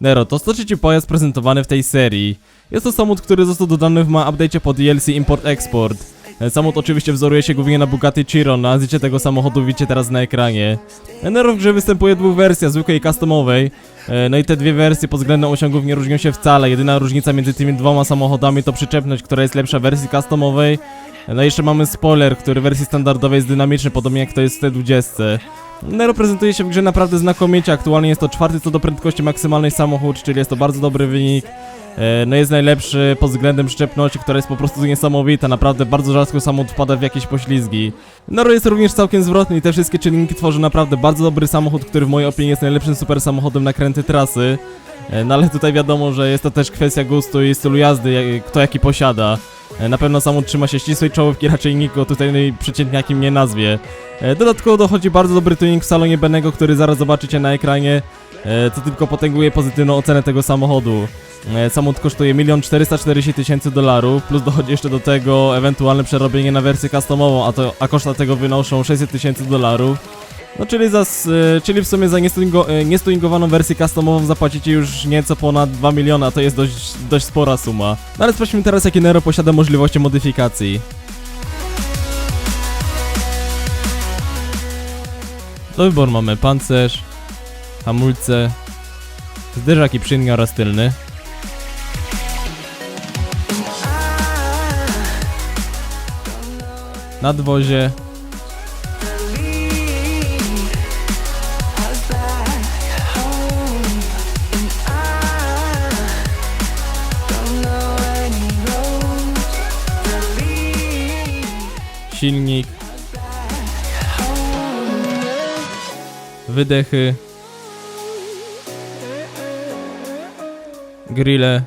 Nero to 103 pojazd prezentowany w tej serii. Jest to samochód, który został dodany w ma update'cie po DLC Import-Export. E, Samochód oczywiście wzoruje się głównie na Bugatti Chiron, a zdjęcie tego samochodu widzicie teraz na ekranie. E, Nero w grze występuje dwóch wersjach, zwykłej i customowej. E, No i te dwie wersje pod względem osiągów nie różnią się wcale. Jedyna różnica między tymi dwoma samochodami to przyczepność, która jest lepsza w wersji customowej. No i jeszcze mamy spoiler, który w wersji standardowej jest dynamiczny, podobnie jak to jest w T20. Nero prezentuje się w grze naprawdę znakomicie. Aktualnie jest to czwarty co do prędkości maksymalnej samochód, czyli jest to bardzo dobry wynik. E, No jest najlepszy pod względem przyczepności, która jest po prostu niesamowita. Naprawdę bardzo rzadko samochód wpada w jakieś poślizgi. Nero jest również całkiem zwrotny i te wszystkie czynniki tworzy naprawdę bardzo dobry samochód, który w mojej opinii jest najlepszym super samochodem na kręty trasy. E, No ale tutaj wiadomo, że jest to też kwestia gustu i stylu jazdy, kto jaki posiada. E, Na pewno samochód trzyma się ścisłej czołówki, raczej nikt go tutaj przeciętniakiem nie nazwie. E, Dodatkowo dochodzi bardzo dobry tuning w salonie Benego, który zaraz zobaczycie na ekranie, e, co tylko potęguje pozytywną ocenę tego samochodu. Samochód kosztuje 1 440 tysięcy dolarów, plus dochodzi jeszcze do tego ewentualne przerobienie na wersję customową, a, to, a koszta tego wynoszą 600 tysięcy dolarów. No czyli, za, e, czyli w sumie za niestuningo, e, wersję customową zapłacicie już nieco ponad 2 miliony, a to jest dość, dość spora suma. No ale sprawdźmy teraz jakie Nero posiada możliwości modyfikacji. Do wyboru mamy pancerz, hamulce, zderzak i przyjemny oraz tylny. Nadwozie, silnik, wydechy, grille,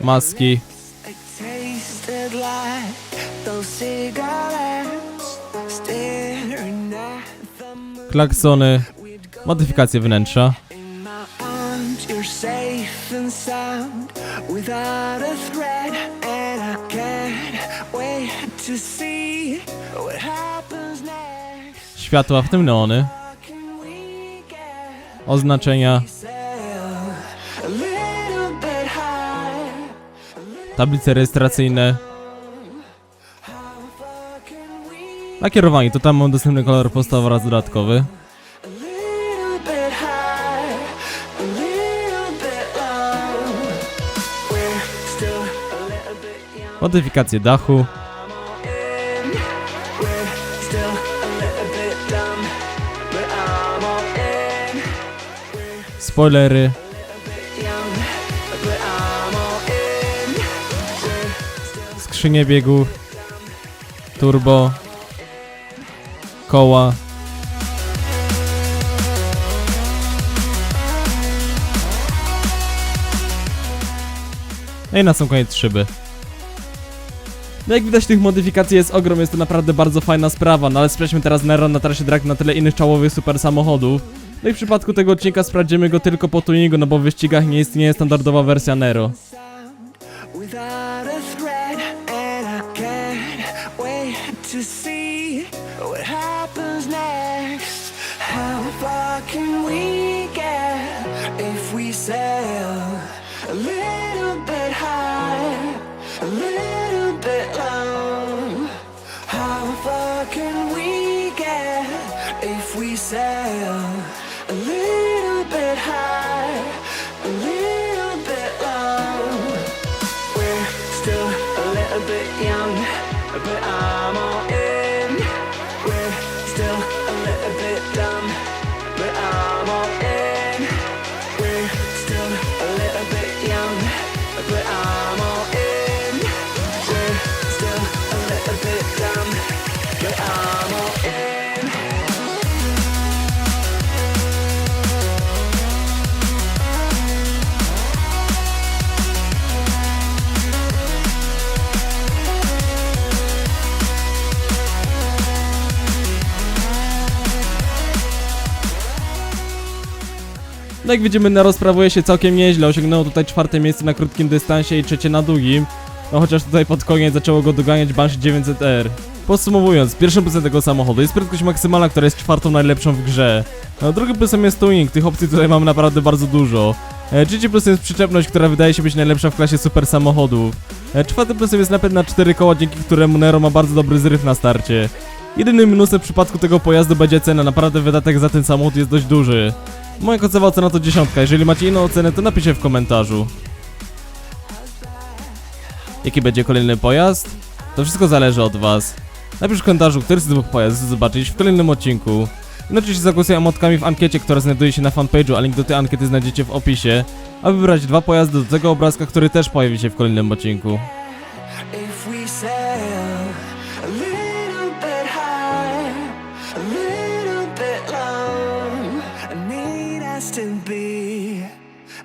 maski, klaksony, modyfikacje wnętrza, sound without a and I can't wait to see what happens next światła, w tym neony, oznaczenia, tablice rejestracyjne. how far can we Na kierowanie to tam mam dostępny kolor podstawowy oraz dodatkowy. All in. spoilery, skrzynie biegów, turbo, koła, no i na sam koniec szyby. No jak widać tych modyfikacji jest ogrom, jest to naprawdę bardzo fajna sprawa, no ale sprawdźmy teraz Nero na trasie drag na tyle innych czołowych super samochodów. No i w przypadku tego odcinka sprawdzimy go tylko po tuningu, no bo w wyścigach nie istnieje standardowa wersja Nero. can we get if we uh, Jak widzimy, Nero sprawuje się całkiem nieźle, osiągnęło tutaj czwarte miejsce na krótkim dystansie i trzecie na długim. No chociaż tutaj pod koniec zaczęło go doganiać Banshee 900R. Podsumowując, pierwszym plusem tego samochodu jest prędkość maksymalna, która jest czwartą najlepszą w grze. No, drugim plusem jest tuning, tych opcji tutaj mamy naprawdę bardzo dużo. E, trzecim plusem jest przyczepność, która wydaje się być najlepsza w klasie super samochodów. E, czwartym plusem jest napęd na 4 koła, dzięki któremu Nero ma bardzo dobry zryw na starcie. Jedynym minusem w przypadku tego pojazdu będzie cena, naprawdę wydatek za ten samochód jest dość duży. Moja końcowa ocena to dziesiątka, jeżeli macie inną ocenę to napiszcie w komentarzu. Jaki będzie kolejny pojazd? To wszystko zależy od was. Napisz w komentarzu, który z dwóch pojazdów zobaczyć w kolejnym odcinku. I oczywiście zagłosuję emotkami w ankiecie, która znajduje się na fanpage'u, a link do tej ankiety znajdziecie w opisie, aby wybrać dwa pojazdy do tego obrazka, który też pojawi się w kolejnym odcinku.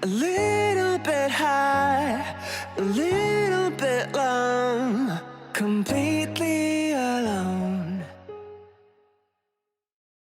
A little bit high, a little bit long,